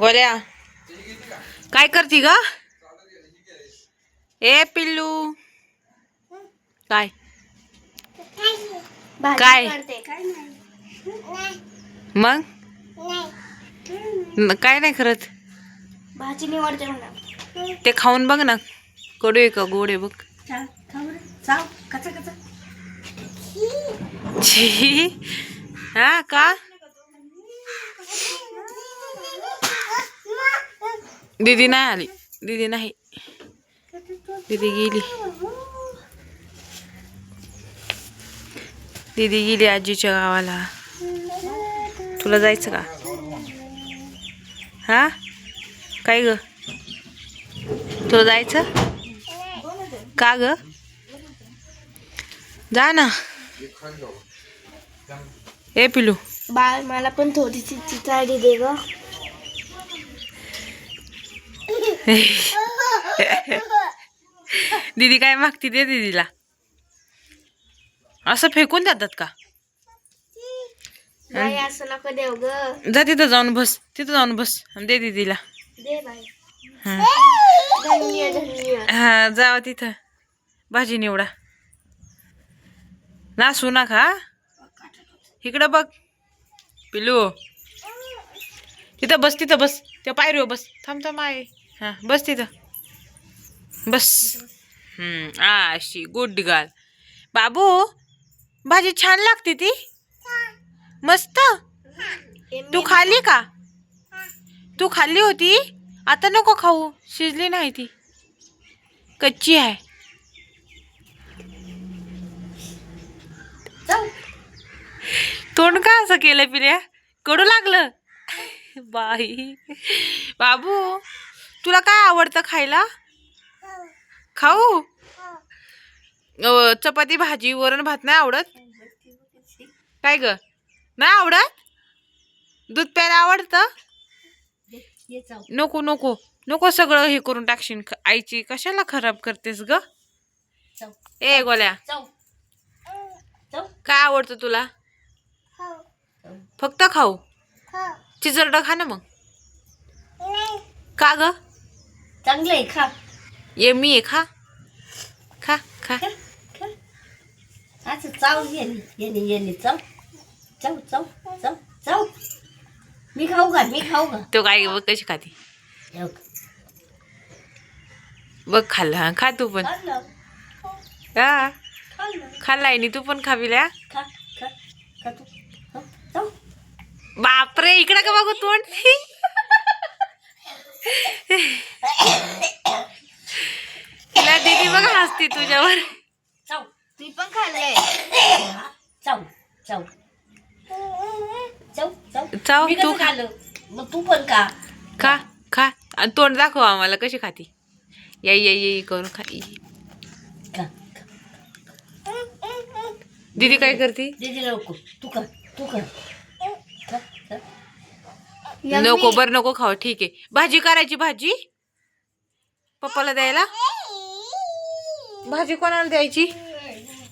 गोल्या काय करती ग? ए पिल्लू. काय? काय? मग? काय नाही करत. भाजी निवडते ते खाऊन बघ ना. कडू आहे का गोड आहे बघ हा का? दीदी नाही आली दीदी नाही दीदी गेली दीदी गेली आजीच्या गावाला. तुला जायचं का? हा? काय ग? तुला जायचं? का ग? जा ना. ए पिलू. बाळ मला पण थोडीशी चिचाडी दे ग. दीदी काय मागती दे दीदीला. असं फेकून जातात का? असं नका देव ग. जा तिथं जाऊन बस तिथं जाऊन बस दे दीदीला. हा. हा जावा तिथं. भाजी निवडा. नासू नका? इकडं बघ. पिलू तिथं बस तिथं बस. त्या पायरीवर बस. थांब थांब आहे. हां बस तिथं. बस. हम्म अशी गुड गाल बाबू भाजी छान लागते ती. मस्त. तू खाल्ली का? तू खाल्ली होती? आता नको खाऊ. शिजली नाही ती. कच्ची आहे. तोंड का असं केलं पिल्या कडू लागलं. बाई. बाबू. तुला काय आवडतं खायला? खाऊ? चपाती भाजी वरण भात नाही आवडत? काय ग? नाही आवडत? दूध प्यायला आवडतं. नको नको. नको सगळं हे करून टाकशील आईची कशाला खराब करतेस ग. ए गोल्या. काय आवडतं तुला? फक्त खाऊ? चिचरडं खा ना मग. का ग? चांगलं आहे खा. ये मी आहे खा. खा खा. खा, खा. असं चाव येणे येणे येणे चाव. चाव चाव चाव चाव. मी खाऊ का मी खाऊ का? तो काय बघ कशी खाती. बघ. खाल्ला खा तू पण. खाल्लं, हा. खाल्लं. खाल्लाय नी तू पण खाविल्या खा खा खा तू. खा, चाव. बापरे इकडे का बघू तोंड? तिला दीदी बघ हसती तुझ्यावर. चाव तू पण खाल्लंय. चाव चाव चाव चाव चाव, मी तू खा. खाल्लं? मग तू पण खा. खा खा. आणि तोंड दाखव आम्हाला कशी खाती. या या या करून खा. खा दीदी काय करते? दीदी नको तू कर तू कर. नको बर नको खाऊ ठीक आहे. भाजी करायची भाजी? पप्पाला द्यायला? भाजी कोणाला द्यायची?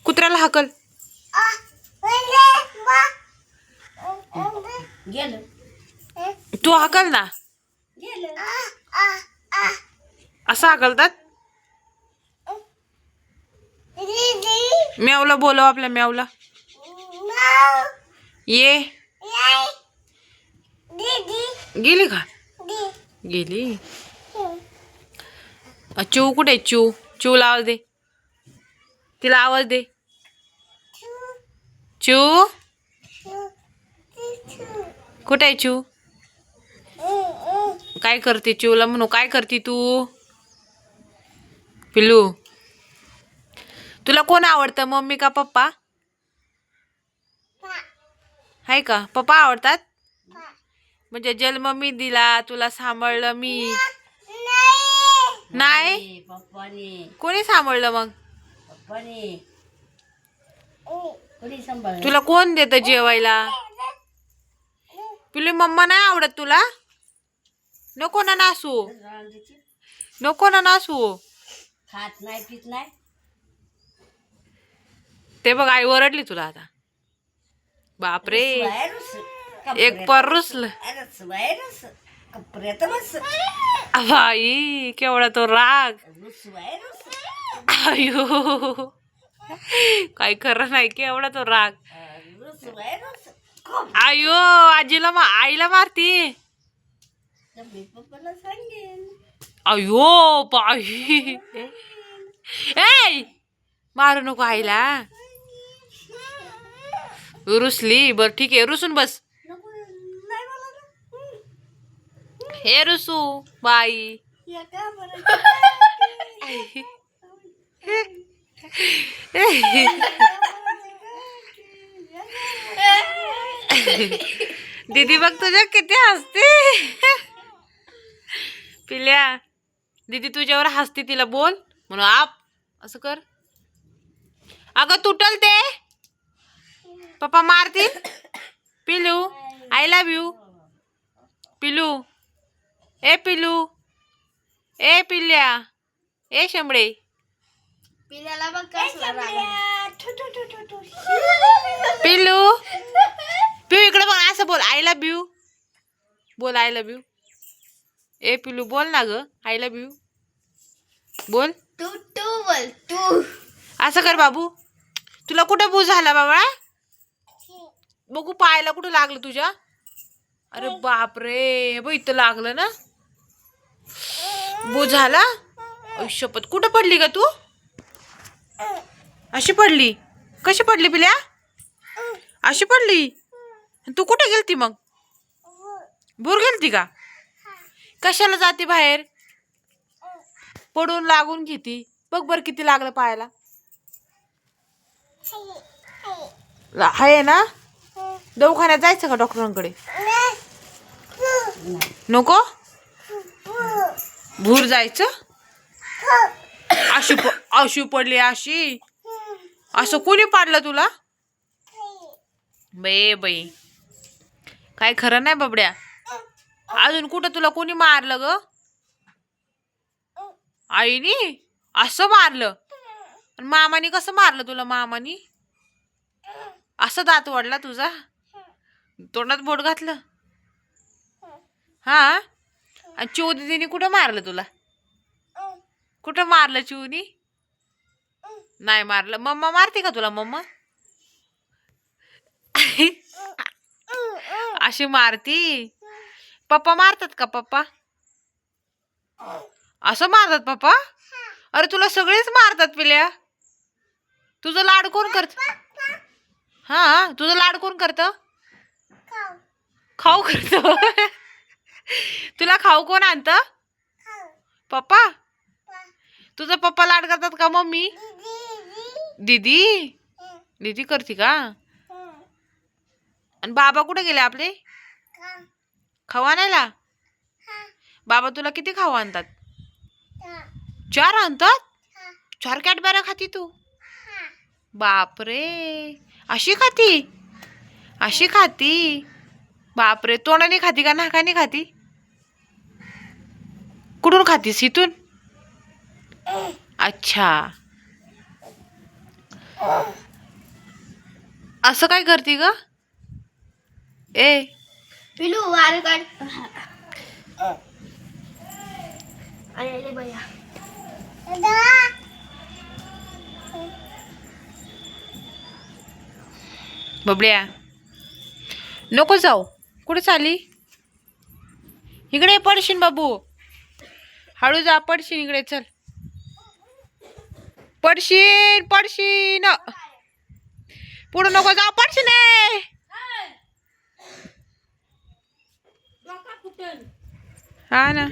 कुत्र्याला हाकल. तू हाकल ना? गेलं. असं हाकलतात? म्यावला बोलव आपल्या म्यावला ये. गेली का? गेली? अ, चिऊ कुठे? चिऊ चिऊला आवाज दे. तिला आवाज दे. चिऊ कुठे आहे चिऊ काय करते चिऊला म्हणू? काय करते तू? पिल्लू. तुला कोण आवडतं? मम्मी का पप्पा? आहे का? पप्पा आवडतात? म्हणजे जन्म मी दिला तुला सांभाळलं मी. नाही. कोणी सांभाळलं मग? तुला कोण देतं जेवायला? पिल्लू मम्मा नाही आवडत तुला? नको ना नासू. नको ना नासू. खात नाही पित नाही. ते बघ आई ओरडली तुला आता. बापरे. एक पर रुसलं. बाई केवढा तो राग. आयो. काय खरं नाही केवढा तो राग. आयो आजीला मा आईला मारती. अयो बाई. ए मारू नको आईला. रुसली बर ठीक आहे रुसून बस नको नाही मला ना. हम्म. हे रुसू बाई दीदी बघ तुझ्या किती हसते. पिल्या दीदी तुझ्यावर हसते तिला बोल. म्हणून आप असं कर. अगं तुटल ते. पप्पा मारतील. पिलू आय लव्ह यू पिलू ए पिलू ए पिल्या ए शेंबडे. पिल्याला बघ कसला. पिलू पिऊ इकडे बघ असं बोल. आय लव्ह यू बोल आय लव्ह यू ए पिलू बोल ना ग. आय लव्ह यू बोल. तू तू बोल तू. असं कर बाबू. तुला कुठं बू झाला बाबा? बघू पायाला कुठं लागलं तुझ्या? अरे बाप रे बघ इथं लागलं ना. बू झाला शपथ. कुठं पडली का तू? अशी पडली? कशी पडली पिल्या? अशी पडली? तू कुठे गेलती मग? भूर गेलती का? कशाला जाते बाहेर? पडून लागून घेती. बघ बर किती लागलं पायाला. आहे ना? दवाखान्यात जायचं का डॉक्टरांकडे? नको? भूर जायचं? अशी प- पडली अशी असं कोणी पाडलं तुला? बे बाई. काय खरं नाही बाबड्या. अजून कुठं तुला कोणी मारलं ग? आईनी? असं मारलं. आणि मामानी कसं मारलं तुला मामानी? असं दात वाढला तुझा? तोंडात बोट घातलं? हा? चिऊ दिदीने कुठं मारलं तुला? कुठं मारलं चिवनी नाही मारलं. मम्मा मारते का तुला मम्मा? अशी मारती? पप्पा मारतात का पप्पा? असं मारतात पप्पा? अरे तुला सगळेच मारतात पिल्या. तुझं लाड कोण करत? हा तुझं लाड कोण करत? खाऊ करत. तुला खाऊ कोण आणत? पप्पा? तुझा पप्पा लाड करतात का मम्मी? दीदी दीदी. करते का? आणि बाबा कुठे गेले आपले? खाऊ आणायला? बाबा तुला किती खाऊ आणतात? चार आणतात? चार कॅटबॅरा खाती तू? बापरे. अशी खाती? अशी खाती? बापरे. तोंडाने खाती का नाकाने खाती? कुठून खातीस? इथून? अच्छा. असं काय करते ग? ए. पिलू वार काढ. अरे भैया बबड्या. नको जाऊ. कुठे चाली इकडे ये, पडशील बाबू. हळू जा पडशील इकडे चल. पडशील पडशील पुढं नको जाऊ पडशील ए. हा ना.